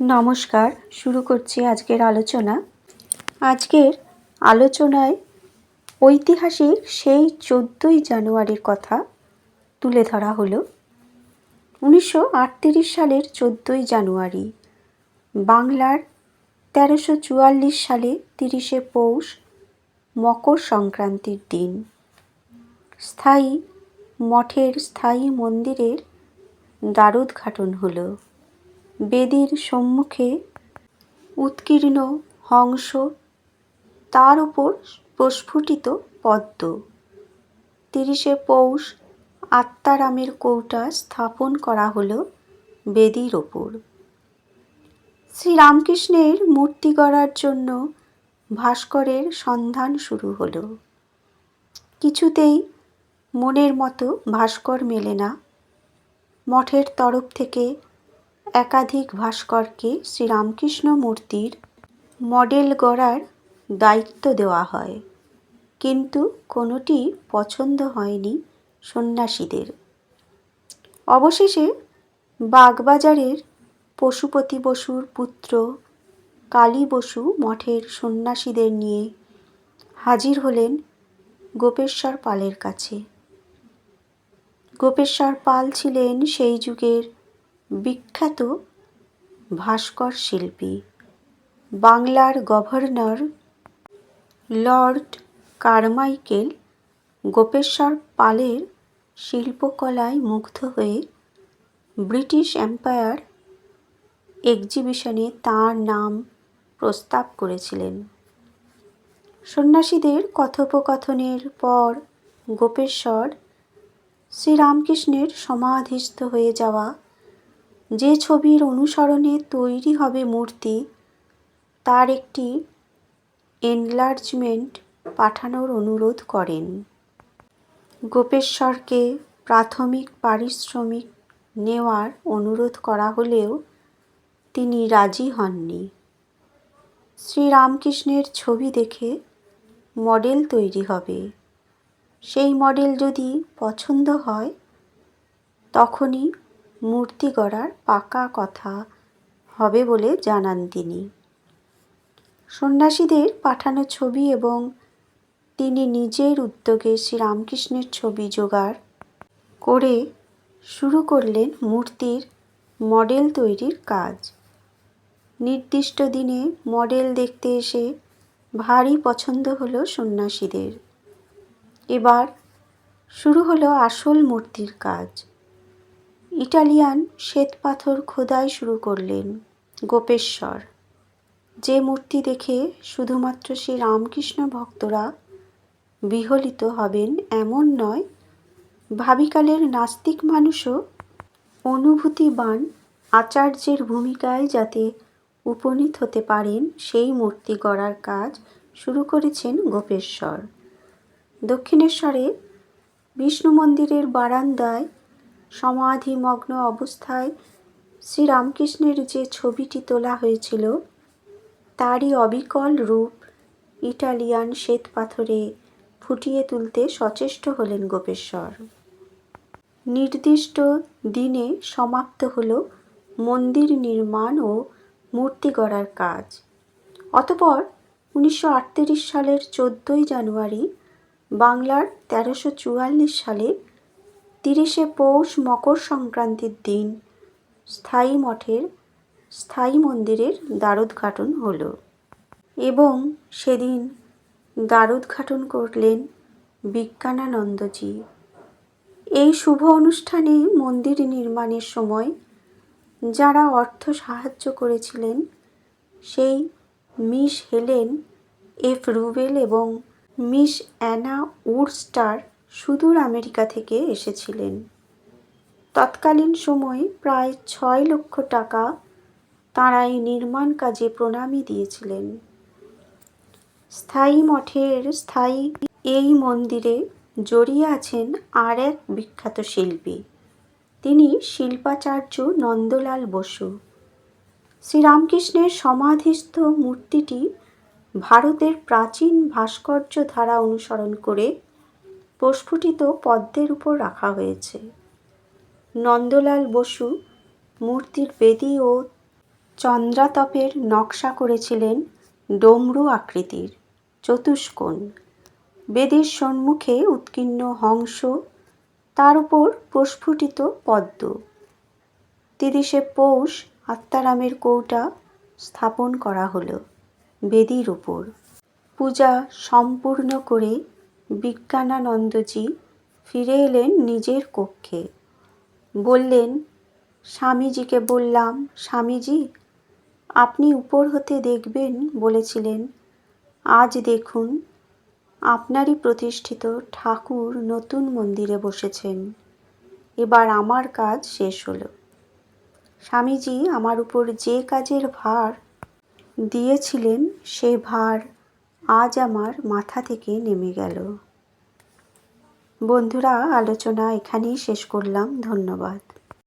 নমস্কার, শুরু করছি আজকের আলোচনা। আজকের আলোচনায় ঐতিহাসিক সেই চোদ্দোই জানুয়ারির কথা তুলে ধরা হলো। উনিশশো সালের চোদ্দোই জানুয়ারি, বাংলার তেরোশো চুয়াল্লিশ সালে তিরিশে পৌষ মকর সংক্রান্তির দিন। স্থায়ী মঠের স্থায়ী মন্দিরের দ্বারোদ্ঘাটন হলো। বেদির সম্মুখে উৎকীর্ণ হংস, তার উপর প্রস্ফুটিত পদ্ম। তিরিশে পৌষ আত্মারামের কৌটা স্থাপন করা হলো বেদির ওপর। শ্রীরামকৃষ্ণের মূর্তি গড়ার জন্য ভাস্করের সন্ধান শুরু হলো। কিছুতেই মনের মতো ভাস্কর মেলে না। মঠের তরফ থেকে একাধিক ভাস্করকে শ্রীরামকৃষ্ণ মূর্তির মডেল গড়ার দায়িত্ব দেওয়া হয়। কিন্তু কোনোটি পছন্দ হয়নি সন্ন্যাসীদের। অবশেষে বাগবাজারের পশুপতি বসুর পুত্র কালী বসু মঠের সন্ন্যাসীদের নিয়ে হাজির হলেন গোপেশ্বর পালের কাছে। গোপেশ্বর পাল ছিলেন সেই যুগের বিখ্যাত ভাস্কর শিল্পী, বাংলার গভর্নর লর্ড কারমাইকেল গোপেশ্বর পালের শিল্পকলায় মুগ্ধ হয়ে ব্রিটিশ এম্পায়ার এক্সিবিশনে তাঁর নাম প্রস্তাব করেছিলেন। সন্ন্যাসীদের কথোপকথনের পর গোপেশ্বর শ্রীরামকৃষ্ণের সমাধিস্থ হয়ে যাওয়া যে ছবির অনুসরণে তৈরি হবে মূর্তি, তার একটি এনলার্জমেন্ট পাঠানোর অনুরোধ করেন। গোপেশ্বরকে প্রাথমিক পারিশ্রমিক নেওয়ার অনুরোধ করা হলেও তিনি রাজি হননি। শ্রীরামকৃষ্ণের ছবি দেখে মডেল তৈরি হবে। সেই মডেল যদি পছন্দ হয়, তখনই মূর্তি গড়ার পাকা কথা হবে বলে জানান তিনি। সন্ন্যাসীদের পাঠানো ছবি এবং তিনি নিজের উদ্যোগে শ্রীরামকৃষ্ণের ছবি জোগাড় করে শুরু করলেন মূর্তির মডেল তৈরির কাজ। নির্দিষ্ট দিনে মডেল দেখতে এসে ভারী পছন্দ হলো সন্ন্যাসীদের। এবার শুরু হলো আসল মূর্তির কাজ। ইটালিয়ান শ্বেতপাথর খোদাই শুরু করলেন, গোপেশ্বর। যে মূর্তি দেখে শুধুমাত্র শ্রী রামকৃষ্ণ ভক্তরা বিহলিত হবেন এমন নয়, ভাবিকালের নাস্তিক মানুষও অনুভূতিবান আচার্যের ভূমিকায় যাতে উপনীত হতে পারেন, সেই মূর্তি গড়ার কাজ শুরু করেছেন গোপেশ্বর। দক্ষিণেশ্বরে বিষ্ণু মন্দিরের বারান্দায় সমাধিমগ্ন অবস্থায় শ্রীরামকৃষ্ণের যে ছবিটি তোলা হয়েছিল, তারই অবিকল রূপ ইটালিয়ান শ্বেতপাথরে ফুটিয়ে তুলতে সচেষ্ট হলেন গোপেশ্বর। নির্দিষ্ট দিনে সমাপ্ত হল মন্দির নির্মাণ ও মূর্তি গড়ার কাজ। অতপর উনিশশো আটত্রিশ সালের চোদ্দোই জানুয়ারি বাংলার তেরোশো সালে তিরিশে পৌষ মকর সংক্রান্তির দিন। স্থায়ী মঠের, স্থায়ী মন্দিরের দ্বারোদ্ঘাটন হলো। এবং সেদিন দ্বারোদ্ঘাটন করলেন বিজ্ঞানানন্দজি। এই শুভ অনুষ্ঠানে মন্দির নির্মাণের সময় যারা অর্থ সাহায্য করেছিলেন, সেই মিস হেলেন এফ রুবেল এবং মিস অ্যানা উডস্টার সুদূর আমেরিকা থেকে এসেছিলেন। তৎকালীন সময়ে প্রায় ছয় লক্ষ টাকা তাঁরা এই নির্মাণ কাজে প্রণামী দিয়েছিলেন। স্থায়ী মঠের স্থায়ী এই মন্দিরে জড়িয়ে আছেন আর এক বিখ্যাত শিল্পী। তিনি শিল্পাচার্য নন্দলাল বসু। শ্রীরামকৃষ্ণের সমাধিস্থ মূর্তিটি ভারতের প্রাচীন ভাস্কর্য ধারা অনুসরণ করে প্রস্ফুটিত পদ্মের উপর রাখা হয়েছে। নন্দলাল বসু মূর্তির বেদি ও চন্দ্রাতপের নকশা করেছিলেন ডমরু আকৃতির চতুষ্কোণ। বেদের সম্মুখে উৎকীর্ণ হংস, তার উপর প্রস্ফুটিত পদ্ম। তিরিশে পৌষ আত্মারামের কৌটা স্থাপন করা হলো বেদির উপর। পূজা সম্পূর্ণ করে বিজ্ঞানানন্দজি ফিরে এলেন নিজের কক্ষে। বললেন, স্বামীজিকে বললাম, স্বামীজি, আপনি উপর হতে দেখবেন বলেছিলেন। আজ দেখুন, আপনারই প্রতিষ্ঠিত ঠাকুর নতুন মন্দিরে বসেছেন। এবার আমার কাজ শেষ হলো। স্বামীজি আমার উপর যে কাজের ভার দিয়েছিলেন, সে ভার আজ আমার মাথা থেকে নেমে গেল। বন্ধুরা আলোচনা এখানেই শেষ করলাম। ধন্যবাদ।